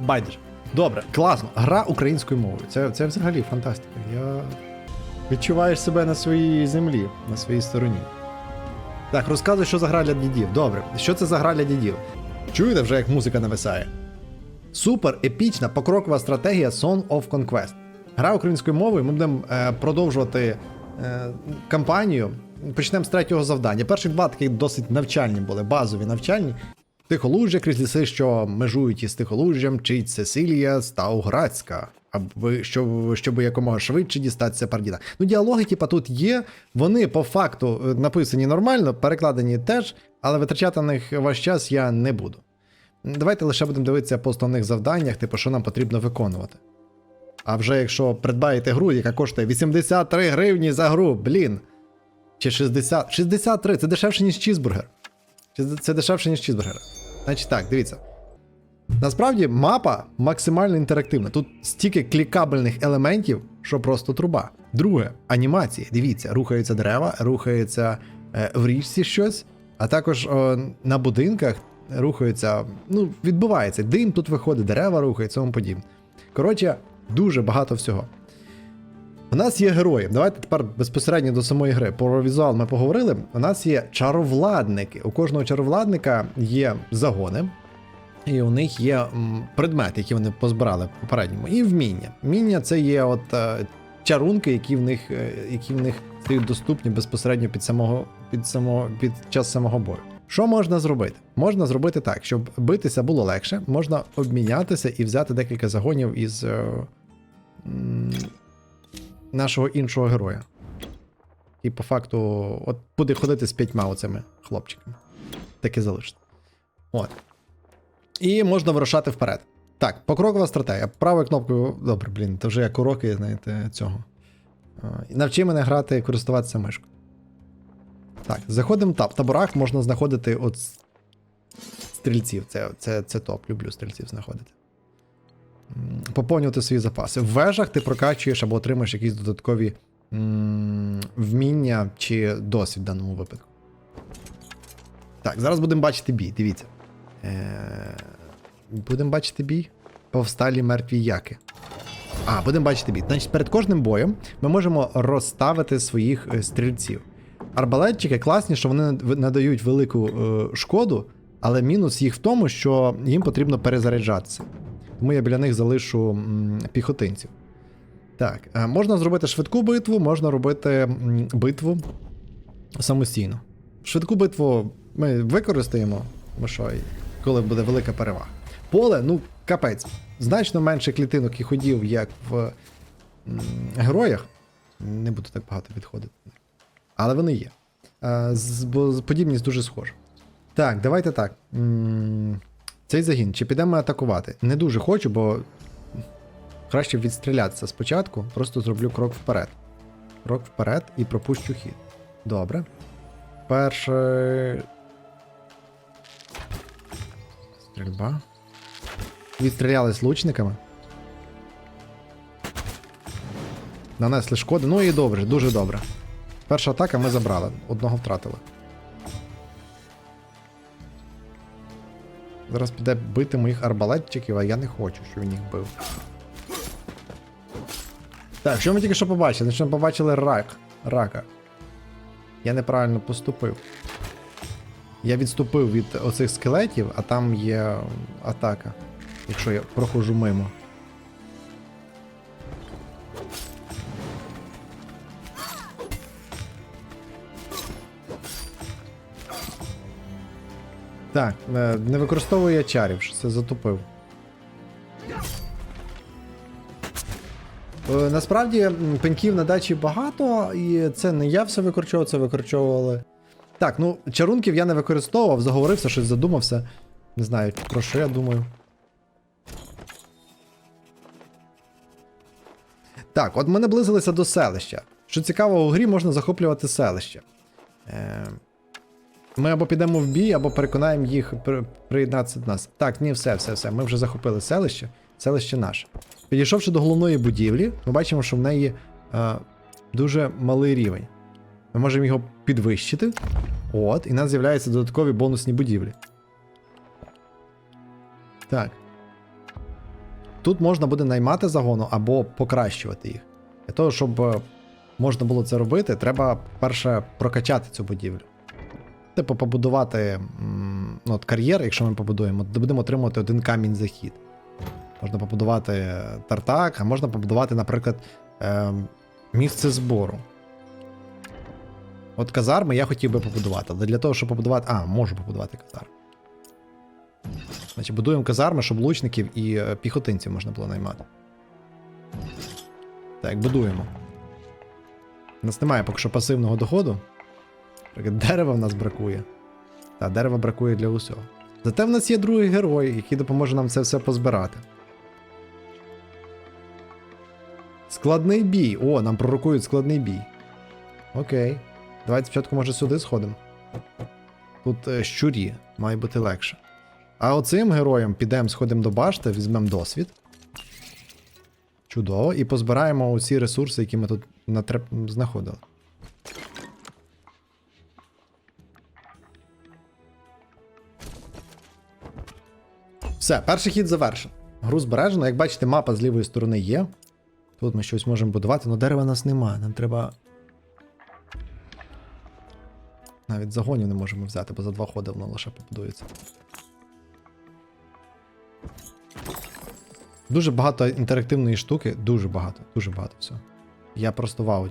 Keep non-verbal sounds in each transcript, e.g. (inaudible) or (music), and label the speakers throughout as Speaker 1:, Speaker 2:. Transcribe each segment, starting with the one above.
Speaker 1: байдуже. Добре, класно. Гра українською мовою. Це, це взагалі фантастика. Я відчуваєш себе на своїй землі, на своїй стороні. Так, розказуй, що за гра для дідів. Добре, що це за гра для дідів? Чуєте вже, як музика нависає? Супер епічна покрокова стратегія Song of Conquest. Гра українською мовою. Ми будемо е, продовжувати е, кампанію. Почнемо з третього завдання. Перші два такі досить навчальні були, базові навчальні. Тихолужжя крізь ліси, що межують із Тихолужжям, вчить Сесилія Стауградська. Аби щоб, щоб якомога швидше дістатися Пардіна. Ну, діалоги, типа, тут є. Вони по факту е, написані нормально, перекладені теж, але витрачати на них ваш час я не буду. Давайте лише будемо дивитися по основних завданнях, типу, що нам потрібно виконувати. А вже якщо придбаєте гру, яка коштує 83 гривні за гру, блін. Чи 60. 63, це дешевше, ніж чізбургер. Чи Це дешевше, ніж чізбургер. Значить так, дивіться. Насправді мапа максимально інтерактивна. Тут стільки клікабельних елементів, що просто труба. Друге, анімації. Дивіться, рухаються дерева, рухається е, в річці щось, а також о, на будинках рухаються, ну, відбувається. Дим тут виходить, дерева рухаються, тому подібне. Коротше, дуже багато всього. У нас є герої. Давайте тепер безпосередньо до самої гри. Про візуал ми поговорили. У нас є чаровладники. У кожного чаровладника є загони, і у них є предмети, які вони позбирали в попередньому. І вміння. Вміння це є от е, чарунки, які в них, е, які в них стають доступні безпосередньо під самого, під самого під час самого бою. Що можна зробити? Можна зробити так, щоб битися було легше, можна обмінятися і взяти декілька загонів із е, нашого іншого героя. І по факту, от буде ходити з п'ятьма оцими хлопчиками. Так і залишити. От. І можна вирушати вперед. Так, покрокова стратегія. Правою кнопкою. Добре, блін, то вже як уроки, знаєте, цього. Навчи мене грати, користуватися мишкою. Так, заходимо там. В таборах можна знаходити от стрільців. Це, це, це топ. Люблю стрільців знаходити. Поповнювати свої запаси. В вежах ти прокачуєш або отримаєш якісь додаткові вміння чи досвід в даному випадку. Так, зараз будемо бачити бій. Дивіться. Е, Будемо бачити бій. Повсталі мертві яки. А, будемо бачити бій. Значить, перед кожним боєм ми можемо розставити своїх е, стрільців. Арбалетчики класні, що вони надають велику е, шкоду, але мінус їх в тому, що їм потрібно перезаряджатися. Тому я біля них залишу піхотинців. Так, е, можна зробити швидку битву, можна робити битву самостійно. Швидку битву ми використаємо, бо що, коли буде велика перевага. Поле, ну, капець. Значно менше клітинок і ходів, як в героях. Не буду так багато відходити. Але вони є. Е, подібність дуже схожа. Так, давайте так. Цей загін, чи підемо атакувати? Не дуже хочу, бо краще відстрілятися спочатку. Просто зроблю крок вперед. Крок вперед і пропущу хід. Добре. Перше. Стрільба. Відстріляли з лучниками. Нанесли шкоди. Ну і добре, дуже добре. Перша атака ми забрали, одного втратили. Зараз піде бити моїх арбалетчиків, а я не хочу, щоб він їх бив. Так, що ми тільки що побачили? Значить, ми побачили рак. Рака. Я неправильно поступив. Я відступив від оцих скелетів, а там є атака. Якщо я проходжу мимо. Так, е, не використовую я чарів, що це затупив. Е, Насправді пеньків на дачі багато, і це не я все викорчовував, це викорчовували. Так, ну чарунків я не використовував, заговорився, щось задумався. Не знаю, про що я думаю. Так, от ми наблизилися до селища. Що цікаво, у грі можна захоплювати селище. Е, ми або підемо в бій, або переконаємо їх при- приєднатися до нас. Так, ні, все, все, все. Ми вже захопили селище. Селище наше. Підійшовши до головної будівлі, ми бачимо, що в неї е, дуже малий рівень. Ми можемо його підвищити. От, і у нас з'являються додаткові бонусні будівлі. Так. тут можна буде наймати загону або покращувати їх. Для того, щоб е, можна було це робити, треба перше прокачати цю будівлю. Типу, побудувати ну, от кар'єр, якщо ми побудуємо, будемо отримувати один камінь захід. Можна побудувати тартак, а можна побудувати, наприклад, е, місце збору. От казарми я хотів би побудувати, але для того, щоб побудувати. А, можу побудувати казарми. Значить, будуємо казарми, щоб лучників і е, піхотинців можна було наймати. Так, будуємо. У нас немає поки що пасивного доходу. Дерева в нас бракує. Та дерева бракує для усього. Зате в нас є другий герой, який допоможе нам це все позбирати. Складний бій. О, нам пророкують складний бій. Окей. Давайте спочатку, може, сюди сходимо. Тут е, щурі, має бути легше. А оцим героям підемо, сходимо до башти, візьмемо досвід. Чудово. І позбираємо усі ресурси, які ми тут натреп... знаходили. Все, перший хід завершено. Гру збережено. Як бачите, мапа з лівої сторони є. Тут ми щось можемо будувати, але дерева нас немає. Нам треба. Навіть загонів не можемо взяти, бо за два ходи воно лише побудується. Дуже багато інтерактивної штуки, дуже багато, дуже багато всього. Я просто в.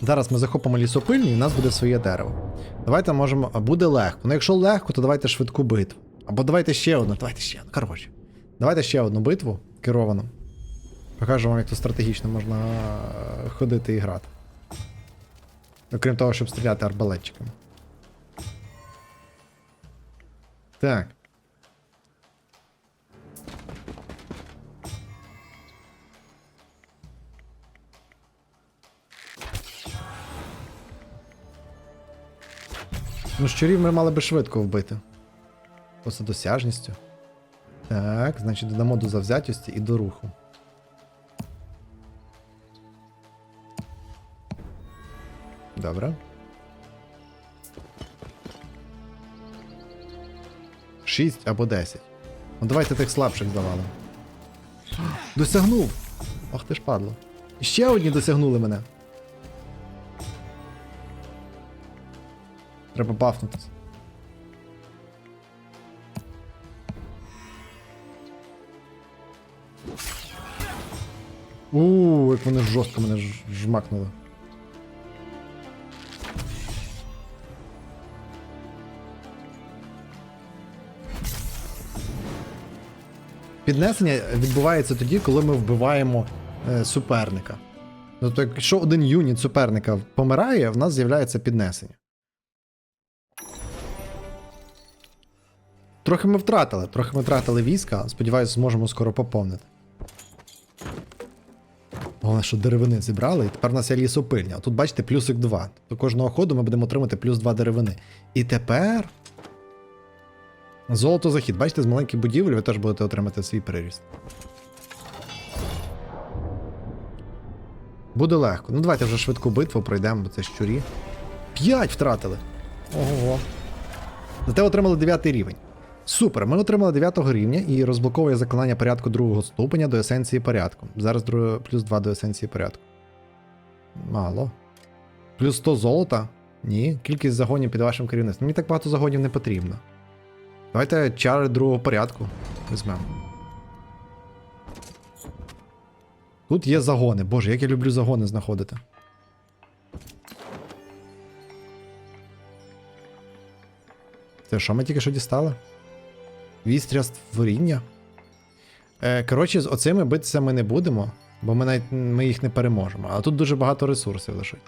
Speaker 1: Зараз ми захопимо лісопильню і у нас буде своє дерево. Давайте можемо. Буде легко. Ну якщо легко, то давайте швидку битву. Або давайте ще одну, давайте ще одну. Коротше. Давайте ще одну битву керовану. Покажу вам, як тут стратегічно можна е, ходити і грати. Окрім того, щоб стріляти арбалетчиками. Так. Ну, щурів ми мали би швидко вбити. Просто досяжністю. Так, значить, додамо до завзятості і до руху. Добре. Шість або десять. Ну давайте тих слабших завалимо. Досягнув! Ах ти ж падло. Ще одні досягнули мене. Треба бафнутися. Ууу, як вони жорстко мене жмакнули. Піднесення відбувається тоді, коли ми вбиваємо е, суперника. Тобто, якщо один юніт суперника помирає, в нас з'являється піднесення. Трохи ми втратили, трохи ми втратили війська, сподіваюсь, зможемо скоро поповнити. Головне, що деревини зібрали, і тепер у нас є лісопильня. Тут бачите, плюсик 2. До кожного ходу ми будемо отримати плюс 2 деревини. І тепер. Золото захід. Бачите, з маленьких будівель ви теж будете отримати свій приріст. Буде легко. Ну давайте вже швидку битву пройдемо, бо це щурі. 5 втратили. Ого. Зате отримали 9 рівень. Супер, ми отримали 9 рівня і розблоковує заклинання порядку другого ступеня до есенції порядку. Зараз плюс 2 до есенції порядку. Мало. Плюс 100 золота? Ні. Кількість загонів під вашим керівництвом. Мені так багато загонів не потрібно. Давайте чари другого порядку візьмемо. Тут є загони. Боже, як я люблю загони знаходити. Це що ми тільки що дістали? Вістря створіння. Е, коротше, з оцими битися ми не будемо, бо ми навіть ми їх не переможемо. А тут дуже багато ресурсів лишить.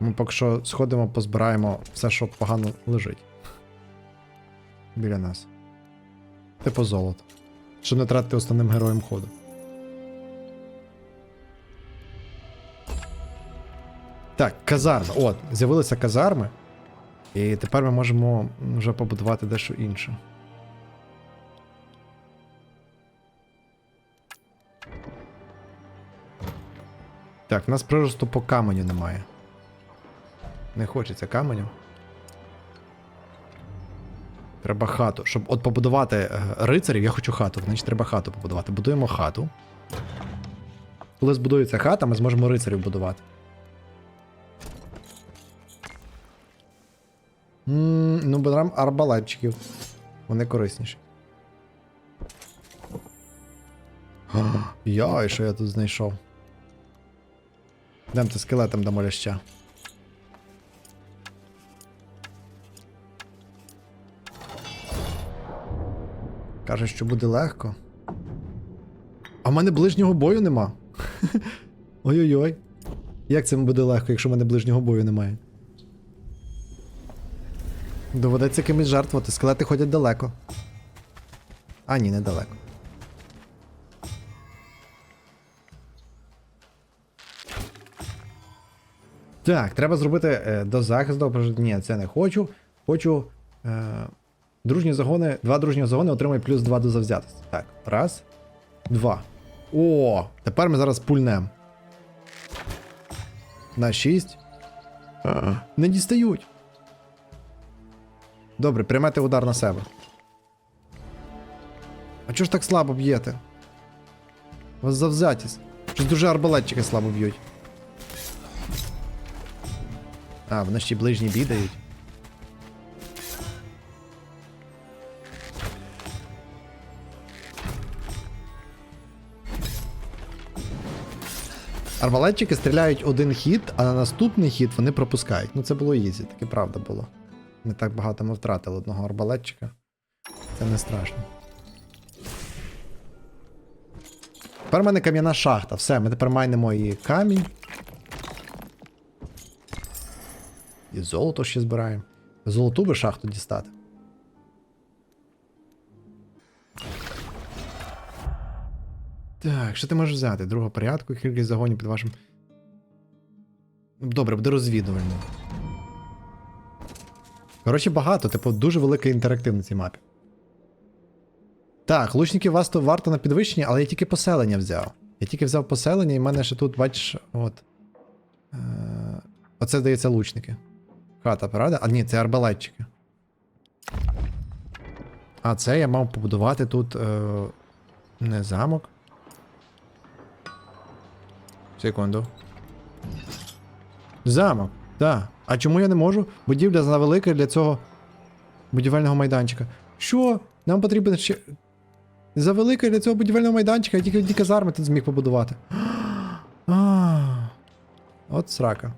Speaker 1: Ми поки що сходимо, позбираємо все, що погано лежить. Біля нас. Типу золото. Щоб не тратити основним героєм ходу. Так, казарма. От, з'явилися казарми. І тепер ми можемо вже побудувати дещо інше. Так, в нас приросту по каменю немає. Не хочеться каменю. Треба хату. Щоб от побудувати е, рицарів, я хочу хату, значить треба хату побудувати. Будуємо хату. Коли збудується хата, ми зможемо рицарів будувати. Ну, беремо арбалетчиків. Вони корисніші. Яй, що я тут знайшов. Йдемте скелетом дамо ляща. Каже, що буде легко. А в мене ближнього бою нема. (laughs) Ой-ой-ой. Як це буде легко, якщо в мене ближнього бою немає? Доведеться кимось жертвувати, скелети ходять далеко. А, ні, недалеко. Так, треба зробити е, до захисту. Ні, це не хочу. Хочу. Е, дружні загони. Два дружні загони отримають плюс 2 до завзятості. Так, раз. Два. О! Тепер ми зараз пульнем. На 6. Не дістають. Добре, приймете удар на себе. А чого ж так слабо б'єте? У вас завзятість. Щось дуже арбалетчики слабо б'ють. А, вони ще й ближній бій дають. Арбалетчики стріляють один хід, а на наступний хід вони пропускають. Ну це було ізі, таке правда було. Не так багато ми втратили одного арбалетчика. Це не страшно. Тепер в мене кам'яна шахта. Все, ми тепер майнемо і камінь. І золото ще збираємо. Золоту би шахту дістати. Так, що ти можеш взяти? Другого порядку, кількість загонів під вашим. Добре, буде розвідувальним. Коротше, багато, типу, дуже велика інтерактив на цій мапі. Так, лучників вас то варто на підвищенні, але я тільки поселення взяв. Я тільки взяв поселення, і в мене ще тут, бачиш, от. Е, Оце, здається, лучники. Хата, правда? А ні, це арбалетчики. А це я мав побудувати тут. Е, не замок. Секунду. Замок, так. А чому я не можу? Будівля завелика для цього будівельного майданчика. Що? Нам потрібен ще. Завелика для цього будівельного майданчика, я тільки одні казарми тут зміг побудувати. А, От срака.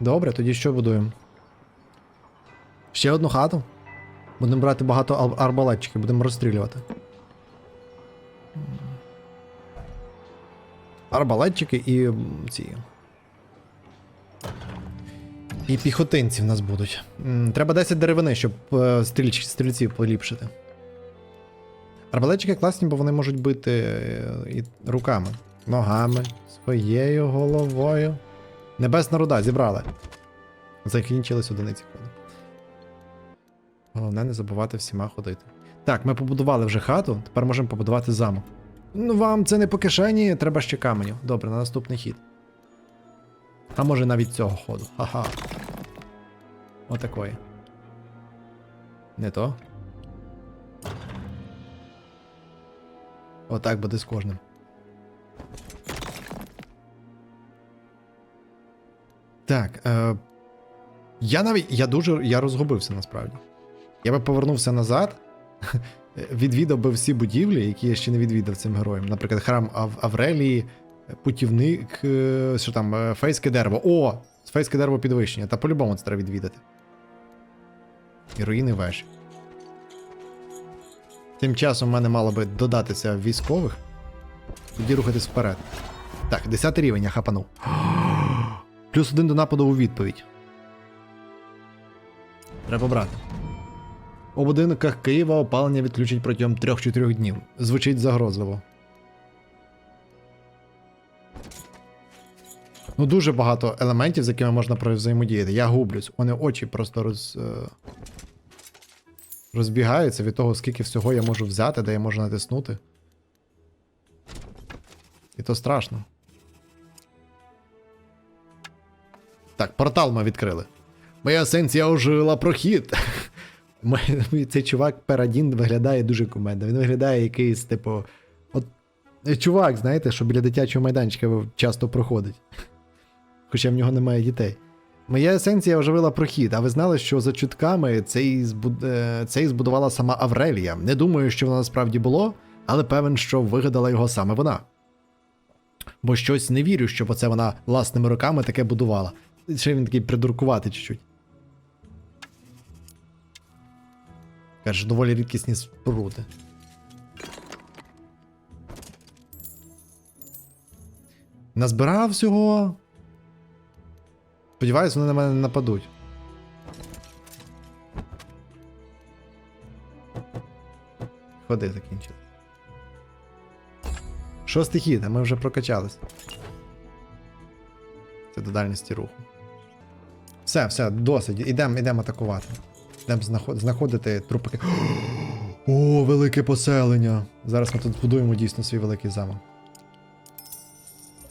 Speaker 1: Добре, тоді що будуємо? Ще одну хату? Будемо брати багато арбалетчиків, будемо розстрілювати. Арбалетчики і ці. І піхотинці в нас будуть. Треба 10 деревини, щоб е, стрільців поліпшити. Арбалетчики класні, бо вони можуть бити е, і руками, ногами, своєю головою. Небесна руда, зібрали. Закінчились одиниці ходу. Головне не забувати всіма ходити. Так, ми побудували вже хату, тепер можемо побудувати замок. Ну, вам це не по кишені, треба ще каменю. Добре, на наступний хід. А може навіть цього ходу. Ха-ха. Отакої. Не то. Отак буде з кожним. Так. Е, я навіть. Я дуже. Я розгубився насправді. Я би повернувся назад. (laughs) Відвідав би всі будівлі, які я ще не відвідав цим героям. Наприклад, храм Ав Аврелії, путівник, е, що там, е, фейське дерево. О! Фейське дерево підвищення. Та по-любому це треба відвідати. І руїни вежі. Тим часом в мене мало би додатися військових. Тоді рухатись вперед. Так, 10 рівень, я хапанув. (gasps) Плюс один до нападу у відповідь. Треба брати. У будинках Києва опалення відключать протягом 3-4 днів. Звучить загрозливо. Ну, дуже багато елементів, з якими можна взаємодіяти. Я гублюсь. Мене очі просто роз. Розбігаються від того, скільки всього я можу взяти, де я можу натиснути. І то страшно. Так, портал ми відкрили. Моя есенція ожила прохід. (laughs) Цей чувак Перадін виглядає дуже кумедно. Він виглядає якийсь, типу. От е, чувак, знаєте, що біля дитячого майданчика часто проходить. Хоча в нього немає дітей. Моя есенція оживила прохід, а ви знали, що за чутками цей, збуд... е, цей збудувала сама Аврелія. Не думаю, що воно насправді було, але певен, що вигадала його саме вона. Бо щось не вірю, щоб оце вона власними руками таке будувала. Ще він такий придуркувати чуть-чуть. Каже, доволі рідкісні споруди. Назбирав всього. Сподіваюсь, вони на мене не нападуть. Ходи закінчили. Шостий хід, а ми вже прокачались. Це до дальності руху. Все, все, досить. Ідемо ідем атакувати. Ідемо знаход... знаходити трупики. (gasps) О, велике поселення! Зараз ми тут збудуємо дійсно свій великий замок.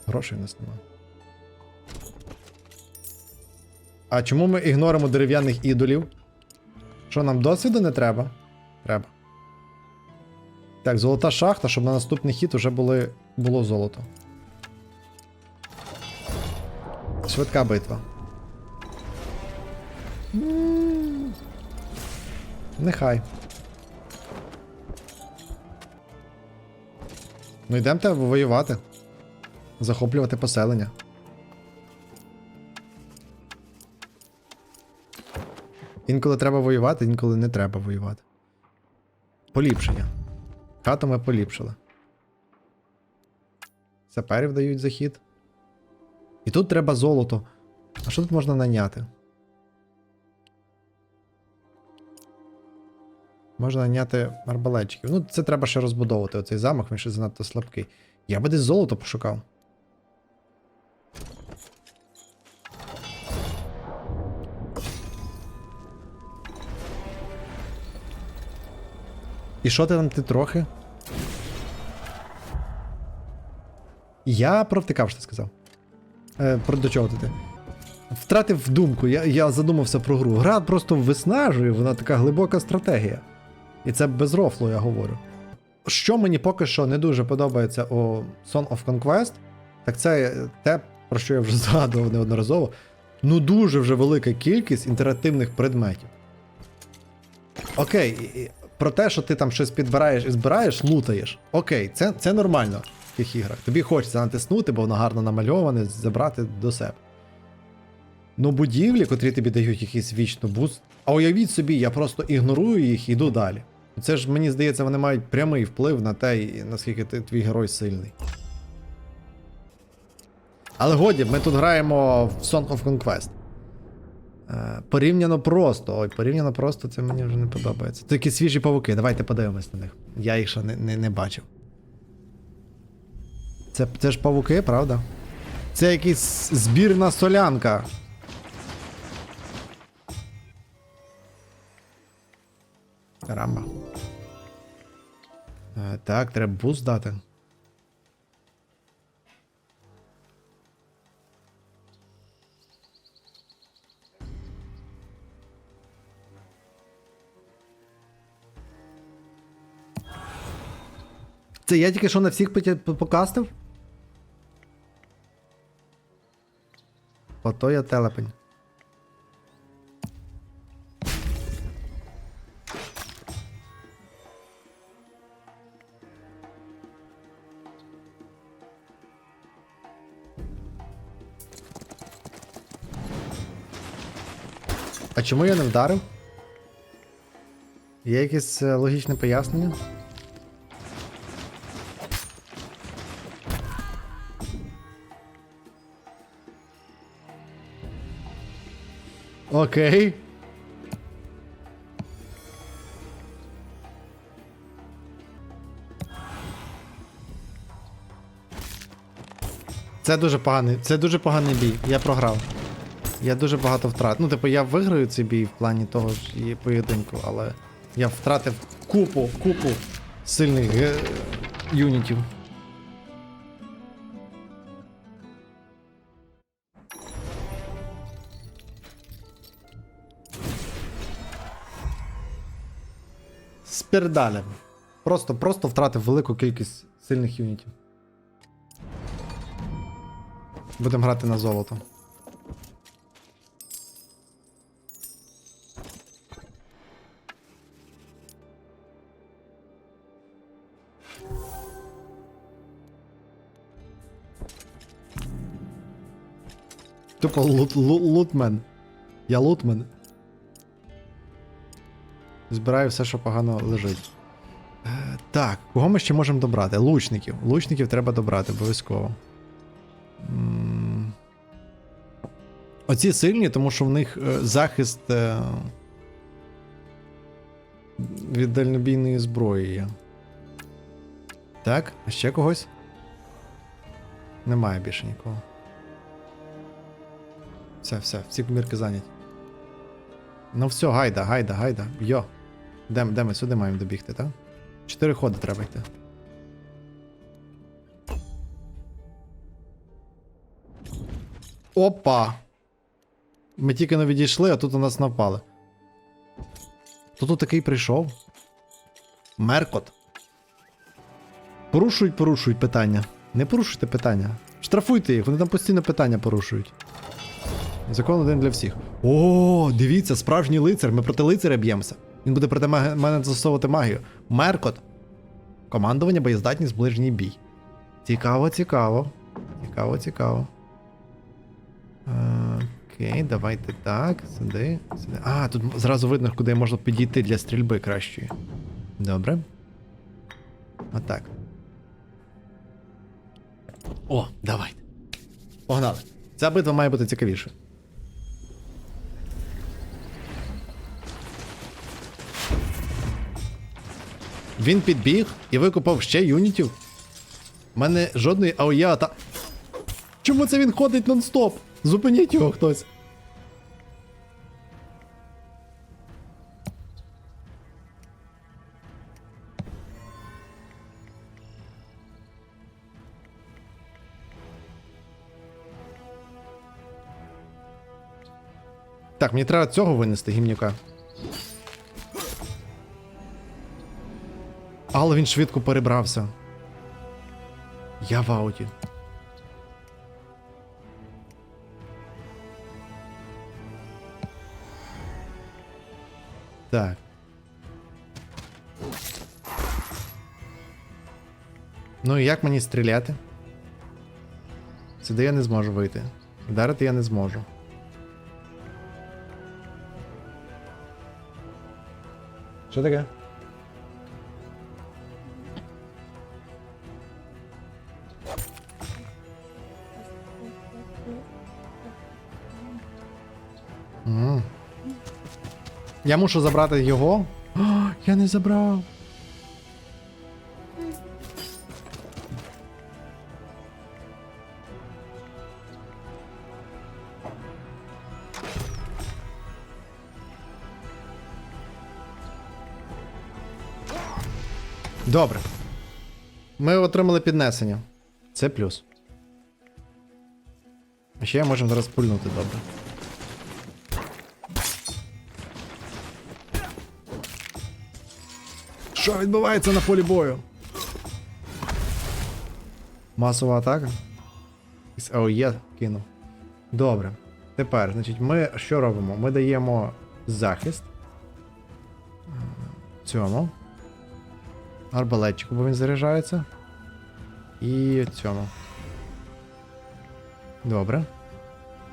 Speaker 1: Грошей у нас немає. А чому ми ігноримо дерев'яних ідолів? Що нам досвіду не треба? Треба. Так, золота шахта, щоб на наступний хід уже були, було золото. Швидка битва. Нехай. Ну йдемте воювати. Захоплювати поселення. Інколи треба воювати, інколи не треба воювати. Поліпшення. Хату ми поліпшили. Саперів дають захід. І тут треба золото. А що тут можна наняти? Можна наняти арбалетчиків. Ну, це треба ще розбудовувати оцей замок, він ще занадто слабкий. Я би десь золото пошукав. І що ти там ти трохи? Я провтикав, що ти сказав. Е, про до чого ти? ти? Втратив думку, я, я задумався про гру. Гра просто виснажує, вона така глибока стратегія. І це без рофлу, я говорю. Що мені поки що не дуже подобається у Son of Conquest, так це те, про що я вже (laughs) згадував неодноразово. Ну дуже вже велика кількість інтерактивних предметів. Окей, про те, що ти там щось підбираєш і збираєш, лутаєш. Окей, це, це нормально в тих іграх. Тобі хочеться натиснути, бо воно гарно намальоване, забрати до себе. Ну, будівлі, котрі тобі дають якийсь вічно буст. А уявіть собі, я просто ігнорую їх і йду далі. Це ж мені здається, вони мають прямий вплив на те, наскільки ти, твій герой сильний. Але годі, ми тут граємо в Song of Conquest. Е, порівняно просто. Ой, порівняно просто це мені вже не подобається. Якісь свіжі павуки, давайте подивимось на них. Я їх ще не, не, не бачив. Це, це ж павуки, правда? Це якийсь збірна солянка. Карамба. Е, так, треба буст дати. Це я тільки що на всіх покастив? Ото я телепень. А чому я не вдарив? Є якесь е, логічне пояснення? Окей. Це дуже поганий, це дуже поганий бій. Я програв. Я дуже багато втрат. Ну, типу, я виграю цей бій в плані того ж і поєдинку, але я втратив купу, купу сильних е, юнітів. Спірдалем. Просто, просто втратив велику кількість сильних юнітів. Будемо грати на золото. Тупо лут, лут, лутмен. Я лутмен. Збираю все, що погано лежить. Е, так, кого ми ще можемо добрати? Лучників. Лучників треба добрати обов'язково. Оці сильні, тому що в них е, захист е, від дальнобійної зброї є. Так, а ще когось? Немає більше нікого. Все, все, всі комірки зайняті. Ну все, гайда, гайда, гайда. Йо. Де, де ми сюди маємо добігти, так? Чотири ходи треба йти. Опа! Ми тільки не відійшли, а тут у нас напали. Хто тут такий прийшов? Меркот. Порушують, порушують питання. Не порушуйте питання. Штрафуйте їх, вони там постійно питання порушують. Закон один для всіх. О, дивіться, справжній лицар. Ми проти лицаря б'ємося. Він буде проти мене застосовувати магію. Меркот. Командування боєздатність ближній бій. Цікаво, цікаво. Цікаво, цікаво. Окей, давайте так. Сюди. Сюди. А, тут зразу видно, куди можна підійти для стрільби кращої. Добре. Отак. О, давайте. Погнали. Ця битва має бути цікавіша. Він підбіг і викупав ще юнітів. У мене жодної АОЄ та. Чому це він ходить нон-стоп? Зупиніть його хтось. Так, мені треба цього винести гімнюка. Але він швидко перебрався. Я в ауті. Так. Ну і як мені стріляти? Сюди я не зможу вийти. Вдарити я не зможу. Що таке? Я мушу забрати його. О, я не забрав. Добре. Ми отримали піднесення. Це плюс. А ще можемо зараз пульнути добре. Що відбувається на полі бою? Масова атака? Із АОЄ кинув. Добре. Тепер, значить, ми що робимо? Ми даємо захист. Цьому. Арбалетчику, бо він заряджається. І цьому. Добре.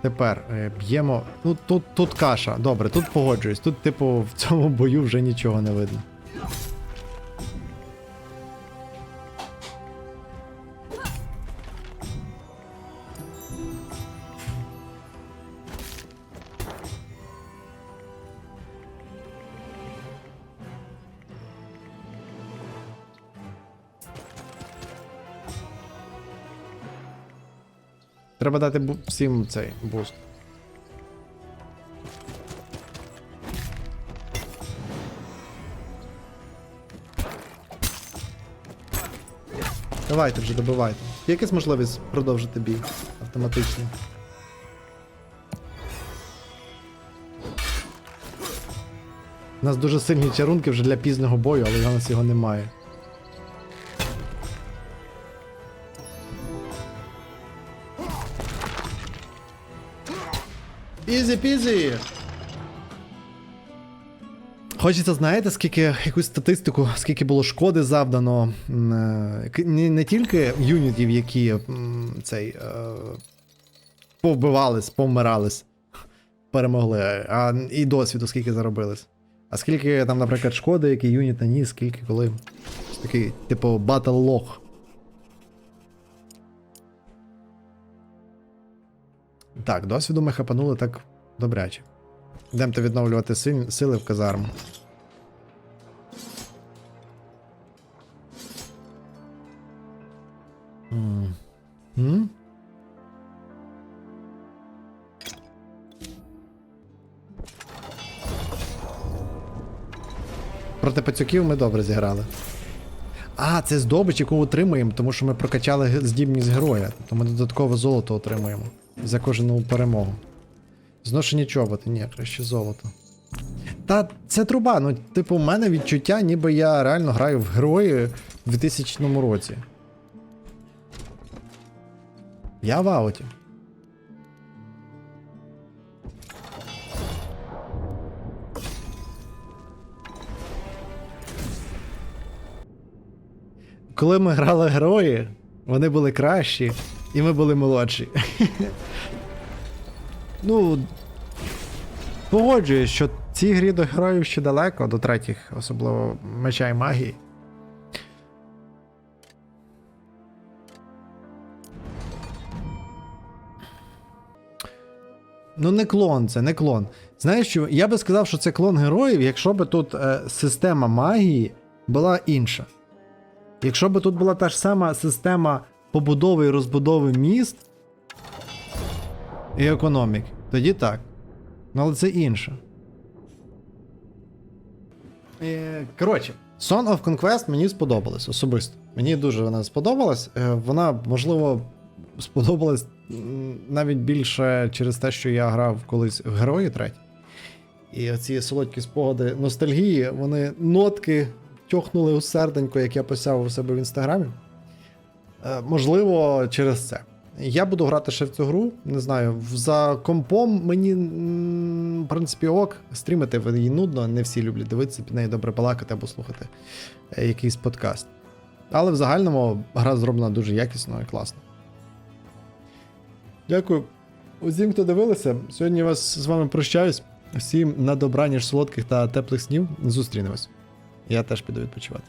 Speaker 1: Тепер е, б'ємо. Ну, тут, тут каша. Добре, тут погоджуюсь. Тут, типу, в цьому бою вже нічого не видно. Треба дати бу- всім цей буст. Давайте вже добивайте. Є якась можливість продовжити бій автоматично. У нас дуже сильні чарунки вже для пізного бою, але у нас його немає. Ізі пізі! Хочеться, знаєте, скільки якусь статистику, скільки було шкоди завдано не, не тільки юнітів, які цей е, повбивались, повмирались, перемогли, а і досвіду, скільки заробились. А скільки там, наприклад, шкоди, який юніт наніс, скільки коли. Такий, типу, battle log. Так, досвіду ми хапанули так добряче. Йдемте відновлювати сил- сили в казарму. М. М? Проти пацюків ми добре зіграли. А, це здобич, яку отримуємо, тому що ми прокачали здібність героя. Тобто ми додаткове золото отримуємо за кожну перемогу. Зношені чоботи, ні, краще золото. Та це труба, ну, типу, у мене відчуття, ніби я реально граю в герої в 2000 році. Я в ауті. Коли ми грали герої, вони були кращі, і ми були молодші. Ну, Погоджуюсь, що цій грі до героїв ще далеко, до третіх, особливо меча і магії. Ну, не клон, це не клон. Знаєш що? Я би сказав, що це клон героїв, якщо би тут е, система магії була інша. Якщо би тут була та ж сама система побудови і розбудови міст і економіки, тоді так. Ну, але це інше. Е, Коротше, Son of Conquest мені сподобалась особисто. Мені дуже вона сподобалась. Е, Вона, можливо, сподобалась навіть більше через те, що я грав колись в Герої третій. І оці солодкі спогади ностальгії, вони нотки тьохнули у серденько, як я писав у себе в інстаграмі. Е, Можливо, через це. Я буду грати ще в цю гру. Не знаю, за компом мені, в принципі, ок. Стрімити її нудно, не всі люблять дивитися, під неї добре балакати або слухати е, якийсь подкаст. Але в загальному гра зроблена дуже якісно і класно. Дякую усім, хто дивилися. Сьогодні я вас з вами прощаюсь. Всім на добраніж солодких та теплих снів. Зустрінемось. Я теж піду відпочивати.